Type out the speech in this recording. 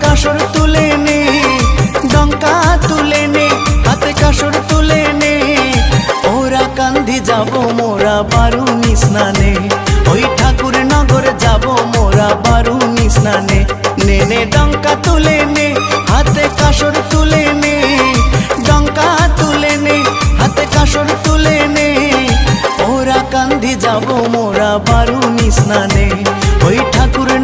কাসর তুলে নে। ডঙ্কা তুলে নে, হাতে কাসর তুলে নে। ওরা কান্দি যাব, মোরা বারুনি স্নানে। ওই ঠাকুর নগর যাব, মোরা বারুনি স্নানে। নে নে ডঙ্কা তুলে নে, হাতে কাসর তুলে নে। ডঙ্কা তুলে নে, হাতে কাসর তুলে নে। ওরা কান্দি যাব, মোরা বারুনি স্নানে। ওই ঠাকুর